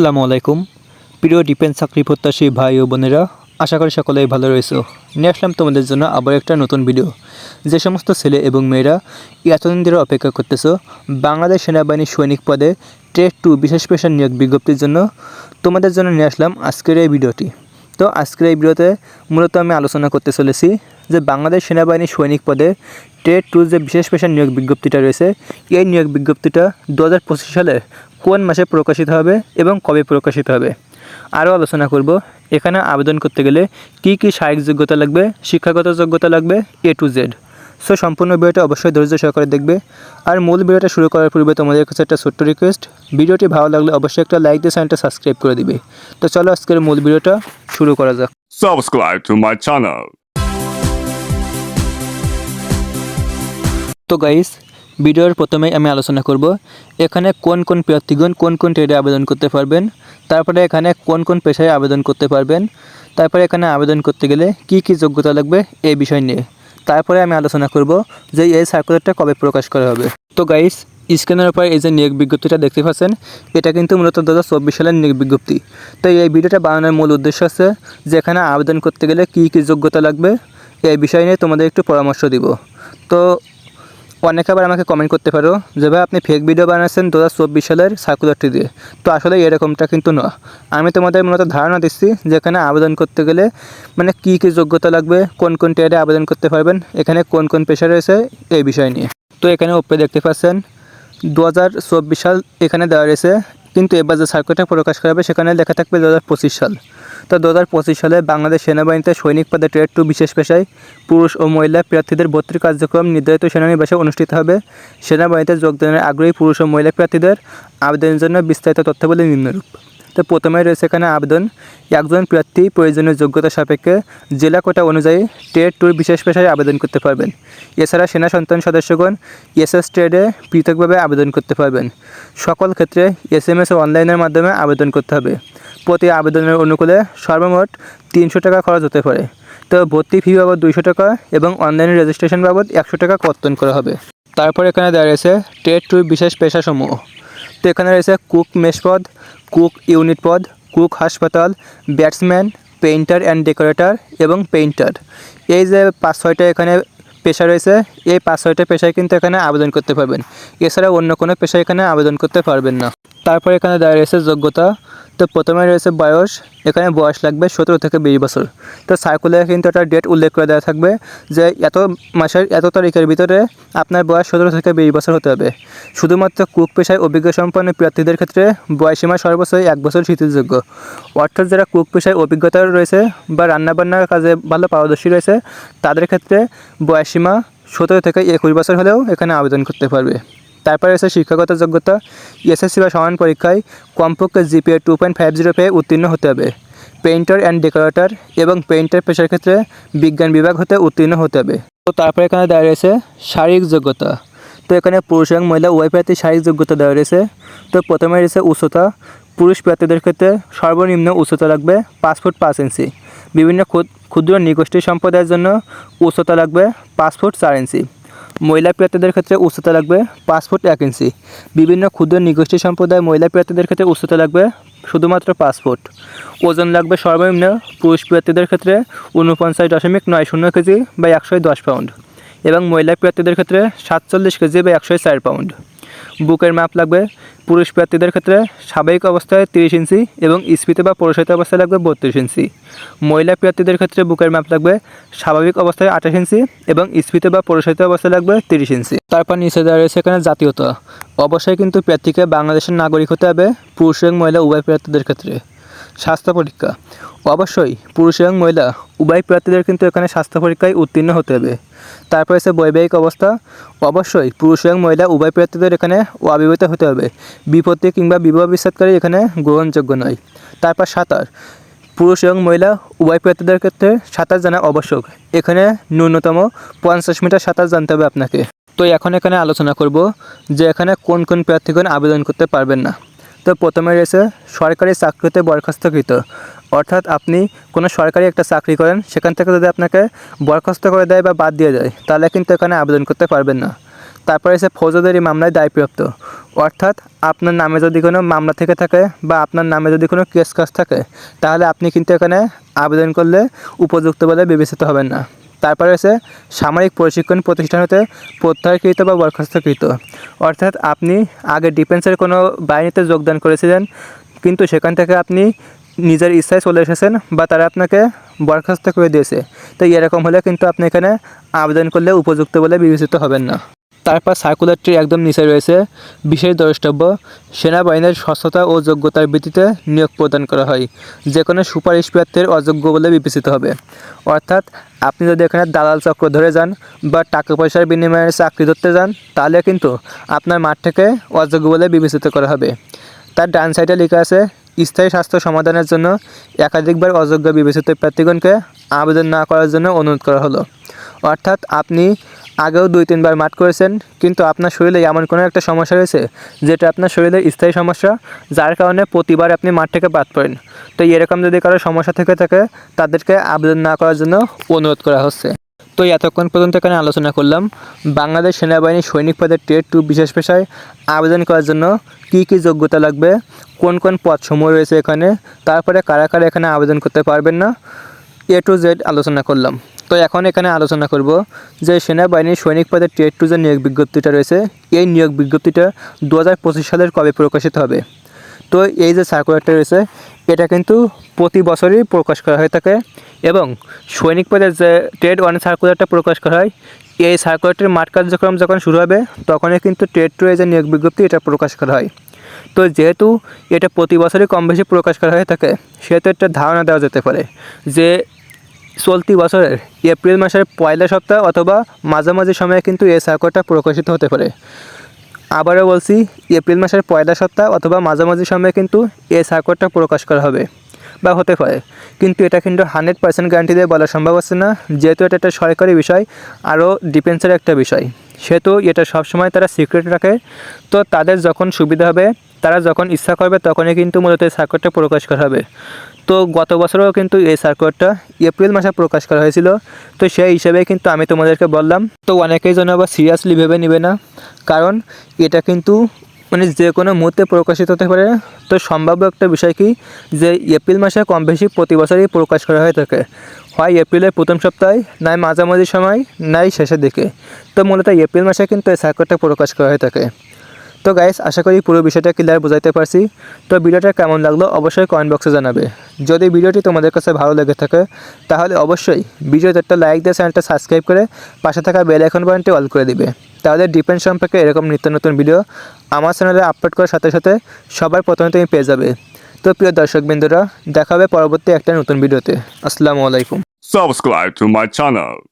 আসসালামু আলাইকুম। প্রিয় ডিফেন্স চাকরি প্রত্যাশী ভাই ও বোনেরা, আশা করি সকলেই ভালো রয়েছে। নিয়ে আসলাম তোমাদের জন্য আবার একটা নতুন ভিডিও যে সমস্ত ছেলে এবং মেয়েরা এতদিন ধরে অপেক্ষা করতেছো, বাংলাদেশ সেনাবাহিনীর সৈনিক পদে ট্রেড টু বিশেষ পেশার নিয়োগ বিজ্ঞপ্তির জন্য তোমাদের জন্য নিয়ে আসলাম আজকের এই ভিডিওটি তো আজকের এই ভিডিওতে মূলত আমি আলোচনা করতে চলেছি যে বাংলাদেশ সেনাবাহিনী সৈনিক পদে ট্রেড টু যে বিশেষ পেশার নিয়োগ বিজ্ঞপ্তিটা রয়েছে, এই নিয়োগ বিজ্ঞপ্তিটা দু হাজার পঁচিশ সালে কোন মাসে প্রকাশিত হবে এবং কবে প্রকাশিত হবে? আরও আলোচনা করব। এখানে আবেদন করতে গেলে কি কি শারীরিক যোগ্যতা লাগবে শিক্ষাগত যোগ্যতা লাগবে এ টু জেড সো সম্পূর্ণ ভিডিওটা অবশ্যই ধৈর্য সহকারে দেখবে। আর মূল ভিডিওটা শুরু করার পূর্বে তোমাদের কাছে একটা ছোট্ট রিকোয়েস্ট ভিডিওটি ভালো লাগলে অবশ্যই একটা লাইক দিয়ে চ্যানেলটা সাবস্ক্রাইব করে দিবে। তো চলো আজকের মূল ভিডিওটা শুরু করা যাক। Subscribe to my channel. তো গাইস ভিডিওর প্রথমেই আমি আলোচনা করব, এখানে কোন কোন প্রার্থীগণ কোন কোন ট্রেডে আবেদন করতে পারবেন, তারপরে এখানে কোন কোন পেশায় আবেদন করতে পারবেন, তারপরে এখানে আবেদন করতে গেলে কি কি যোগ্যতা লাগবে এই বিষয় নিয়ে। তারপরে আমি আলোচনা করব যে এই সার্কুলারটা কবে প্রকাশ করা হবে। তো গাইস স্ক্রিনের উপর এই যে নিয়োগ বিজ্ঞপ্তিটা দেখতে পাচ্ছেন, এটা কিন্তু মূলত দু হাজার চব্বিশ সালের নিয়োগ বিজ্ঞপ্তি। তো এই ভিডিওটা বানানোর মূল উদ্দেশ্য আছে যে এখানে আবেদন করতে গেলে কী কী যোগ্যতা লাগবে, এই বিষয় নিয়ে তোমাদের একটু পরামর্শ দিব। তো অনেকে আবার আমাকে কমেন্ট করতে পারো। যে ভাই, আপনি ফেক ভিডিও বানাচ্ছেন দু হাজার চব্বিশ সালের সার্কুলারটি দিয়ে। তো আসলে এরকমটা কিন্তু না। আমি তোমাদের মূলত ধারণা দিচ্ছি যেখানে আবেদন করতে গেলে মানে কী কী যোগ্যতা লাগবে, কোন কোন ট্রেডে আবেদন করতে পারবেন, এখানে কোন কোন পেশা রয়েছে এই বিষয় নিয়ে। তো এখানে ওপরে দেখতে পাচ্ছেন, দু হাজার চব্বিশ সাল এখানে দেওয়া রয়েছে, কিন্তু এবার যে সার্কুলারটা প্রকাশ করা হবে সেখানে লেখা থাকবে দু হাজার পঁচিশ সাল। তো দু হাজার পঁচিশ সালে বাংলাদেশ সেনাবাহিনীতে সৈনিক পদে ট্রেড টু বিশেষ পেশায় পুরুষ ও মহিলা প্রার্থীদের ভর্তির কার্যক্রম নির্ধারিত সেনানিবাসে অনুষ্ঠিত হবে। সেনাবাহিনীতে যোগদানের আগ্রহী পুরুষ ও মহিলা প্রার্থীদের আবেদনের জন্য বিস্তারিত তথ্যাবলী নিম্নরূপ। তো প্রথমে রয়েছে এখানে আবেদন। একজন প্রার্থী প্রয়োজনীয় যোগ্যতা সাপেক্ষে জেলা কোটা অনুযায়ী ট্রেড টুর বিশেষ পেশায় আবেদন করতে পারবেন। এছাড়া সেনা সন্তান সদস্যগণ এসএস ট্রেডে পৃথকভাবে আবেদন করতে পারবেন। সকল ক্ষেত্রে এস এম এস ও অনলাইনের মাধ্যমে আবেদন করতে হবে। প্রতি আবেদনের অনুকূলে সর্বমোট তিনশো টাকা খরচ হতে পারে। তো ভর্তি ফি বাবদ দুইশো টাকা এবং অনলাইন রেজিস্ট্রেশন বাবদ একশো টাকা কর্তন করা হবে। তারপর এখানে দেওয়া রয়েছে ট্রেড টুর বিশেষ পেশাসমূহ। তো এখানে রয়েছে কুক মেশ পদ কুক ইউনিট পদ কুক হাসপাতাল, ব্যাটসম্যান, পেইন্টার অ্যান্ড ডেকোরেটর এবং পেইন্টার। এই যে পাঁচ ছয়টা এখানে পেশা রয়েছে, এই পাঁচ ছয়টা পেশায় কিন্তু এখানে আবেদন করতে পারবেন। এছাড়া অন্য কোনো পেশায় এখানে আবেদন করতে পারবেন না। তারপর এখানে দেওয়া রয়েছে যোগ্যতা। তো প্রথমে রয়েছে বয়স, এখানে বয়স লাগবে সতেরো থেকে বিশ বছর। তো সার্কুলারে কিন্তু একটা ডেট উল্লেখ করে দেওয়া থাকবে যে এত মাসের, এত তারিখের ভিতরে আপনার বয়স সতেরো থেকে বিশ বছর হতে হবে। শুধুমাত্র কুক পেশায় অভিজ্ঞ সম্পন্ন প্রার্থীদের ক্ষেত্রে বয়সীমা সর্বোচ্চ এক বছর শিথিলযোগ্য অর্থাৎ যারা কুক পেশায় অভিজ্ঞতা রয়েছে বা রান্নাবান্নার কাজে ভালো পারদর্শী রয়েছে, তাদের ক্ষেত্রে বয়সীমা সতেরো থেকে একুশ বছর হলেও এখানে আবেদন করতে পারবে। তারপরে আছে শিক্ষাগত যোগ্যতা, এসএসসি বা সমান পরীক্ষায় কমপক্ষে GPA two point five zero পেয়ে উত্তীর্ণ হতে হবে। পেইন্টার অ্যান্ড ডেকোরেটর এবং পেইন্টার পেশার ক্ষেত্রে বিজ্ঞান বিভাগ হতে উত্তীর্ণ হতে হবে। তো তারপরে এখানে দেওয়া রয়েছে শারীরিক যোগ্যতা। তো এখানে পুরুষ এবং মহিলা উভয় প্রার্থী শারীরিক যোগ্যতা দেওয়া রয়েছে। তো প্রথমে রয়েছে উচ্চতা। পুরুষ প্রার্থীদের ক্ষেত্রে সর্বনিম্ন উচ্চতা লাগবে পাঁচ ফুট পাঁচ ইঞ্চি। বিভিন্ন ক্ষুদ- ক্ষুদ্র নিগোষ্ঠী সম্প্রদায়ের জন্য উচ্চতা লাগবে পাঁচ ফুট চার ইঞ্চি। মহিলা প্রার্থীদের ক্ষেত্রে উচ্চতা লাগবে পাঁচ ফুট এক ইঞ্চি। বিভিন্ন ক্ষুদ্র নিগোষ্ঠী সম্প্রদায় মহিলা প্রার্থীদের ক্ষেত্রে উচ্চতা লাগবে শুধুমাত্র পাঁচ ফুট। ওজন লাগবে সর্বনিম্ন পুরুষ প্রার্থীদের ক্ষেত্রে উনপঞ্চাশ দশমিক নয় শূন্য কেজি বা একশো দশ পাউন্ড এবং মহিলা প্রার্থীদের ক্ষেত্রে সাতচল্লিশ কেজি বা একশো চার পাউন্ড। বুকের মাপ লাগবে পুরুষ প্রার্থীদের ক্ষেত্রে স্বাভাবিক অবস্থায় তিরিশ ইঞ্চি এবং স্ফীতে বা পরিষিত অবস্থায় লাগবে বত্রিশ ইঞ্চি। মহিলা প্রার্থীদের ক্ষেত্রে বুকের মাপ লাগবে স্বাভাবিক অবস্থায় আঠাশ ইঞ্চি এবং স্ফীতে বা পরিষিত অবস্থায় লাগবে তিরিশ ইঞ্চি। তারপর নিচে দেওয়া রয়েছে এখানে জাতীয়তা। অবশ্যই কিন্তু প্রার্থীকে বাংলাদেশের নাগরিক হতে হবে, পুরুষ এবং মহিলা উভয় প্রার্থীদের ক্ষেত্রে। স্বাস্থ্য পরীক্ষা। অবশ্যই, পুরুষ এবং মহিলা, উভয় প্রার্থীদের কিন্তু এখানে স্বাস্থ্য পরীক্ষায় উত্তীর্ণ হতে হবে। তারপর আছে বৈবাহিক অবস্থা। অবশ্যই, পুরুষ এবং মহিলা, উভয় প্রার্থীদের এখানে অবিবাহিত হতে হবে। বিপত্তি কিংবা বিবাহ বিচ্ছেদকারী এখানে গ্রহণযোগ্য নয়। তারপর সাঁতার। পুরুষ এবং মহিলা, উভয় প্রার্থীদের ক্ষেত্রে সাঁতার জানা আবশ্যক। এখানে ন্যূনতম পঞ্চাশ মিটার সাঁতার জানতে হবে আপনাকে। তো এখন এখানে আলোচনা করব যে এখানে কোন কোন প্রার্থীগণ আবেদন করতে পারবেন না। তো প্রথমে রয়েছে সরকারি চাকরিতে বরখাস্তকৃত। অর্থাৎ আপনি কোনো সরকারি একটা চাকরি করেন, সেখান থেকে যদি আপনাকে বরখাস্ত করে দেয় বা বাদ দিয়ে দেয়, তাহলে কিন্তু এখানে আবেদন করতে পারবেন না। তারপরে হচ্ছে ফৌজদারি মামলায় দায়প্রাপ্ত। অর্থাৎ আপনার নামে যদি কোনো মামলা থেকে থাকে বা আপনার নামে যদি কোনো কেস কাজ থাকে, তাহলে আপনি কিন্তু এখানে আবেদন করলে উপযুক্ত বলে বিবেচিত হবেন না। তারপরে রয়েছে সামরিক প্রশিক্ষণ প্রতিষ্ঠান হতে প্রত্যাহারকৃত বা বরখাস্তকৃত। অর্থাৎ আপনি আগে ডিফেন্সের কোনো বাহিনীতে যোগদান করেছিলেন, কিন্তু সেখান থেকে আপনি নিজের ইচ্ছায় চলে এসেছেন বা তারা আপনাকে বরখাস্ত করে দিয়েছে। তো এরকম হলে কিন্তু আপনি এখানে আবেদন করলে উপযুক্ত বলে বিবেচিত হবেন না। তারপর সার্কুলারটির একদম নিচে রয়েছে। বিশেষ দ্রষ্টব্য, সেনাবাহিনীর স্বচ্ছতা ও যোগ্যতার ভিত্তিতে নিয়োগ প্রদান করা হয়। যে কোনো সুপারিশ প্রার্থীর অযোগ্য বলে বিবেচিত হবে। অর্থাৎ আপনি যদি এখানে দালাল চক্র ধরে যান বা টাকা পয়সার বিনিময়ে চাকরি ধরতে যান, তাহলে কিন্তু আপনার মাঠ থেকে অযোগ্য বলে বিবেচিত করা হবে। তার ডান সাইডে লেখা আছে, স্থায়ী স্বাস্থ্য সমাধানের জন্য একাধিকবার অযোগ্য বিবেচিত প্রার্থীগণকে আবেদন না করার জন্য অনুরোধ করা হলো। অর্থাৎ আপনি আগেও দুই, তিনবার মাঠ করেছেন, কিন্তু আপনার শরীরে এমন কোনো একটা সমস্যা রয়েছে যেটা আপনার শরীরের স্থায়ী সমস্যা, যার কারণে প্রতিবার আপনি মাঠ থেকে বাদ পড়েন। তো এরকম যদি কারও সমস্যা থেকে থাকে, তাদেরকে আবেদন না করার জন্য অনুরোধ করা হচ্ছে। তো এতক্ষণ পর্যন্ত এখানে আলোচনা করলাম, বাংলাদেশ সেনাবাহিনী সৈনিক পদের টেট টু বিশেষ পেশায় আবেদন করার জন্য কী কী যোগ্যতা লাগবে, কোন কোন পদসমূহ রয়েছে এখানে, তারপরে কারা কারা এখানে আবেদন করতে পারবেন না, এ টু জেড আলোচনা করলাম। তো এখন এখানে আলোচনা করব যে সেনাবাহিনীর সৈনিক পদের টেট টু যে নিয়োগ বিজ্ঞপ্তিটা রয়েছে। এই নিয়োগ বিজ্ঞপ্তিটা দু হাজার পঁচিশ সালের কবে প্রকাশিত হবে? তো এই যে সার্কুলারটা রয়েছে, এটা কিন্তু প্রতি বছরই প্রকাশ করা হয়ে থাকে এবং সৈনিক পদের যে ট্রেড ওয়ান সার্কুলারটা প্রকাশ করা হয়, এই সার্কুলারটির মাঠ কার্যক্রম যখন শুরু হবে, তখনই কিন্তু ট্রেড টু যে নিয়োগ বিজ্ঞপ্তি, এটা প্রকাশ করা হয়। তো যেহেতু এটা প্রতি বছরই কম বেশি প্রকাশ করা হয়ে থাকে, সেহেতু একটা ধারণা দেওয়া যেতে পারে যে চলতি বছরের এপ্রিল মাসের পয়লা সপ্তাহ অথবা মাঝামাঝি সময়ে কিন্তু এই সার্কুলারটা প্রকাশিত হতে পারে। আবারও বলছি, এপ্রিল মাসের পয়লা সপ্তাহ অথবা মাঝামাঝি সময়ে কিন্তু এই সার্কুলারটা প্রকাশ করা হবে বা হতে পারে। কিন্তু এটা কিন্তু হান্ড্রেড পার্সেন্ট গ্যারান্টি দিয়ে বলা সম্ভব হচ্ছে না, যেহেতু এটা একটা সরকারি বিষয়, আরও ডিফেন্সের একটা বিষয়। সেহেতু এটা সবসময় তারা সিক্রেট রাখে। তো তাদের যখন সুবিধা হবে, তারা যখন ইচ্ছা করবে, তখনই কিন্তু মূলত এই সার্কুলারটা প্রকাশ করা হবে। তো গত বছরেও কিন্তু এই সার্কুলারটা এপ্রিল মাসে প্রকাশ করা হয়েছিল। তো সেই হিসেবে কিন্তু আমি তোমাদেরকে বললাম, তো অনেকেই যেন আবার সিরিয়াসলি ভেবে নেবে না। কারণ এটা কিন্তু মানে যে কোনো মুহূর্তে প্রকাশিত হতে পারে। তো সম্ভাব্য একটা বিষয় কি? যে এপ্রিল মাসে কম বেশি প্রতি বছরই প্রকাশ করা হয়ে থাকে। হয় এপ্রিলের প্রথম সপ্তাহে নয় মাঝামাঝি সময়, নাই শেষের দিকে। তো মূলত এপ্রিল মাসে কিন্তু এই সার্কুলারটা প্রকাশ করা হয়ে থাকে। তো গাইস আশা করি পুরো বিষয়টা ক্লিয়ার বোঝাইতে পারছি। তো ভিডিওটা কেমন লাগল অবশ্যই কমেন্ট বক্সে জানাবে। যদি ভিডিওটি তোমাদের কাছে ভালো লেগে থাকে, তাহলে অবশ্যই ভিডিওতে একটা লাইক দিয়ে চ্যানেলটা সাবস্ক্রাইব করে পাশে থাকা বেল আইকন বাটনটি অল করে দিবে। তাহলে ডিপেন্ড সম্পর্কে এরকম নিত্য নতুন ভিডিও আমার চ্যানেলে আপলোড করার সাথে সাথে সবার প্রথমে তুমি পেয়ে যাবে। তো প্রিয় দর্শক বিন্দুরা, দেখা হবে পরবর্তী একটা নতুন ভিডিওতে আসসালামু আলাইকুম। Subscribe to my channel.